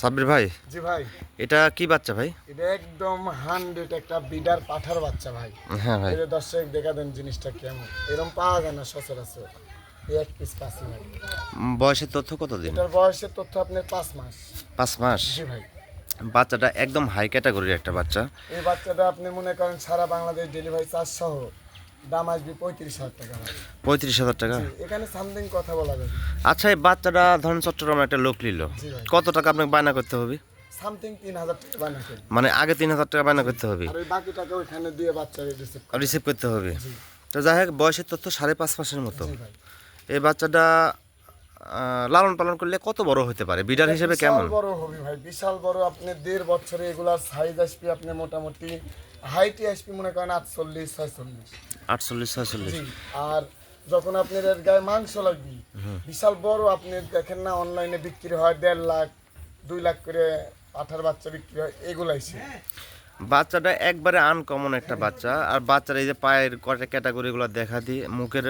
সাব্বির ভাই? জি ভাই। এটা কি বাচ্চা ভাই? এটা একদম হান্ড্রেড একটা বিডার পাঠার বাচ্চা ভাই। হ্যাঁ ভাই। যে দর্শক দেখা দেন জিনিসটা কেমন। এরকম পাওয়া যায় না সচরাচর। এক পিস পাঁচ ভাই। বয়সের তথ্য কত দিন এটার বয়সের তথ্য আপনার পাঁচ মাস। পাঁচ মাস? জি ভাই। বাচ্চাটা একদম হাই ক্যাটাগরির একটা বাচ্চা। এই বাচ্চাটা আপনি মনে করেন সারা বাংলাদেশ ডেলিভারি চার্জ সহ দাম আসবে পঁয়ত্রিশ হাজার টাকা পঁয়ত্রিশ হাজার টাকা? এখানে সামথিং কথা বলা যাবে আচ্ছা এই বাচ্চাটা ধরেন চট্টগ্রামে একটা লোক নিল। কত টাকা আপনাকে বায়না করতে হবে? সামথিং তিন হাজার টাকা করি মানে আগে তিন হাজার টাকা বায়না করতে হবে? আর ওই বাকি টাকা ওইখানে দিয়ে বাচ্চা রিসিভ রিসিভ করতে হবে? তো যাই হোক বয়সের তথ্য সাড়ে পাঁচ মাসের মতো। এই বাচ্চাটা লালন পালন করলে কত বড় হতে পারে? বিডার হিসেবে কেমন? বড় হবে ভাই বিশাল বড়। আপনি দেড় বছরে এগুলার সাইজ আসবে আপনি মোটামুটি হাইটে আসবে মনে করেন আটচল্লিশ ছয়চল্লিশ। আটচল্লিশ ছয়চল্লিশ। আর যখন আপনার এর গায়ে মাংস লাগবে বিশাল বড় আপনি দেখেন না অনলাইনে বিক্রি হয় দেড় লাখ দুই লাখ করে পাঠার বাচ্চা বিক্রি হয় এগুলাই সে বাচ্চাটা একবারে আনকমন একটা বাচ্চা। আর বাচ্চার এই যে পায়ের কটা ক্যাটাগরিগুলো দেখা দিয়ে মুখের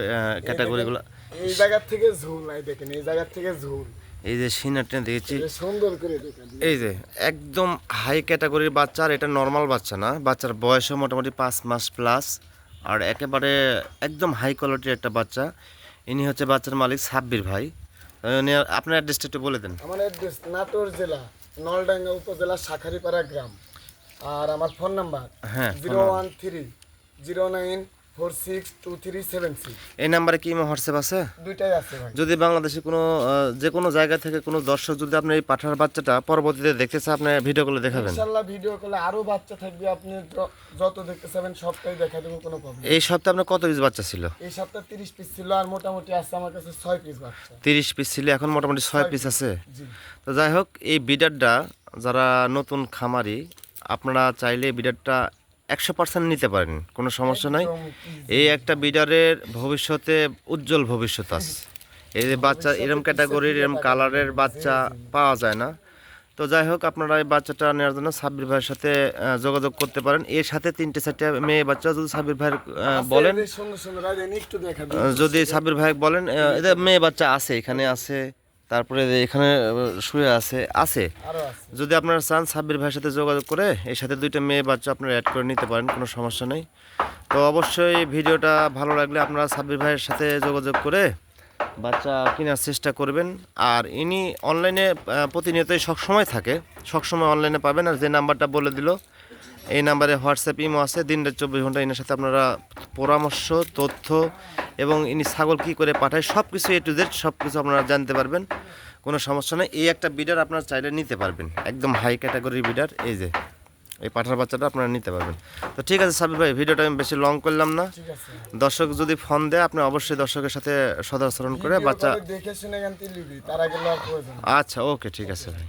ক্যাটাগরিগুলো এই জায়গার থেকে ঝুল নাই দেখেন এই জায়গার থেকে ঝুল। এই যে সিনারটা দেখেছি। সুন্দর করে এই যে একদম হাই ক্যাটাগরির বাচ্চা আর এটা নর্মাল বাচ্চা না। বাচ্চার বয়সও মোটামুটি পাঁচ মাস প্লাস আর একেবারে একদম হাই কোয়ালিটির একটা বাচ্চা। ইনি হচ্ছে বাচ্চার মালিক সাব্বির ভাই। উনি আপনার অ্যাড্রেসটা একটু বলে দেন। আমার অ্যাড্রেস নাটোর জেলা নলডাঙ্গা উপজেলা শাখারিপাড়া গ্রাম। আর আমার ফোন নাম্বার হ্যাঁ, zero one three zero nine এই নাম্বারে কি হোয়াটসঅ্যাপ আছে? দুইটাই আছে ভাই। যদি বাংলাদেশে কোনো যে কোনো জায়গা থেকে কোনো দর্শক যদি আপনার এই পাঠার বাচ্চাটা পরবর্তীতে দেখতে চায় আপনি ভিডিও করে দেখাবেন ইনশাল্লাহ ভিডিও কলে আরও বাচ্চা থাকবে আপনি যত দেখতে চাবেন সবটাই দেখা দেবো কোনো প্রবলেম এই সপ্তাহে আপনার কত পিস বাচ্চা ছিল? এই সপ্তাহে তিরিশ পিস ছিল আর মোটামুটি আসছে আমার কাছে ছয় পিস বাচ্চা। তিরিশ পিস ছিল এখন মোটামুটি ছয় পিস আছে? তো যাই হোক এই বিডারটা যারা নতুন খামারি আপনারা চাইলে বিডারটা একশো পার্সেন্ট নিতে পারেন কোনো সমস্যা নাই। এই একটা বিডারের ভবিষ্যতে উজ্জ্বল ভবিষ্যৎ আছে। এই যে বাচ্চা এরম ক্যাটাগরির এরম কালারের বাচ্চা পাওয়া যায় না। তো যাই হোক আপনারা এই বাচ্চাটা নেওয়ার জন্য সাব্বির ভাইয়ের সাথে যোগাযোগ করতে পারেন। এর সাথে তিনটে চারটে মেয়ে বাচ্চা যদি সাব্বির ভাইয়ের বলেন। দিন আহ, যদি সাব্বির ভাই বলেন এদের মেয়ে বাচ্চা আছে এখানে আছে। তারপরে এখানে শুয়ে আছে আছে। যদি আপনারা চান সাব্বির ভাইয়ের সাথে যোগাযোগ করে এর সাথে দুইটা মেয়ে বাচ্চা আপনারা অ্যাড করে নিতে পারেন কোনো সমস্যা নেই। তো অবশ্যই ভিডিওটা ভালো লাগলে আপনারা সাব্বির ভাইয়ের সাথে যোগাযোগ করে বাচ্চা কেনার চেষ্টা করবেন। আর ইনি অনলাইনে প্রতিনিয়তই সবসময় থাকে। সবসময় অনলাইনে পাবেন। আর যে নাম্বারটা বলে দিল এই নাম্বারে হোয়াটসঅ্যাপ ইমো আছে। দিন রাত চব্বিশ ঘণ্টা এনার সাথে আপনারা পরামর্শ তথ্য এবং ইনি ছাগল কী করে পাঠায় সব কিছু এ টু জেড সব কিছু আপনারা জানতে পারবেন। কোনো সমস্যা নেই। এই একটা বিডার আপনারা চাইলে নিতে পারবেন। একদম হাই ক্যাটাগরির বিডার এই যে এই পাঠার বাচ্চাটা আপনারা নিতে পারবেন। তো ঠিক আছে সাবির ভাই ভিডিওটা আমি বেশি লং করলাম না। দর্শক যদি ফোন দেয় আপনি অবশ্যই দর্শকের সাথে সদাচরণ করে বাচ্চা আচ্ছা ওকে ঠিক আছে ভাই।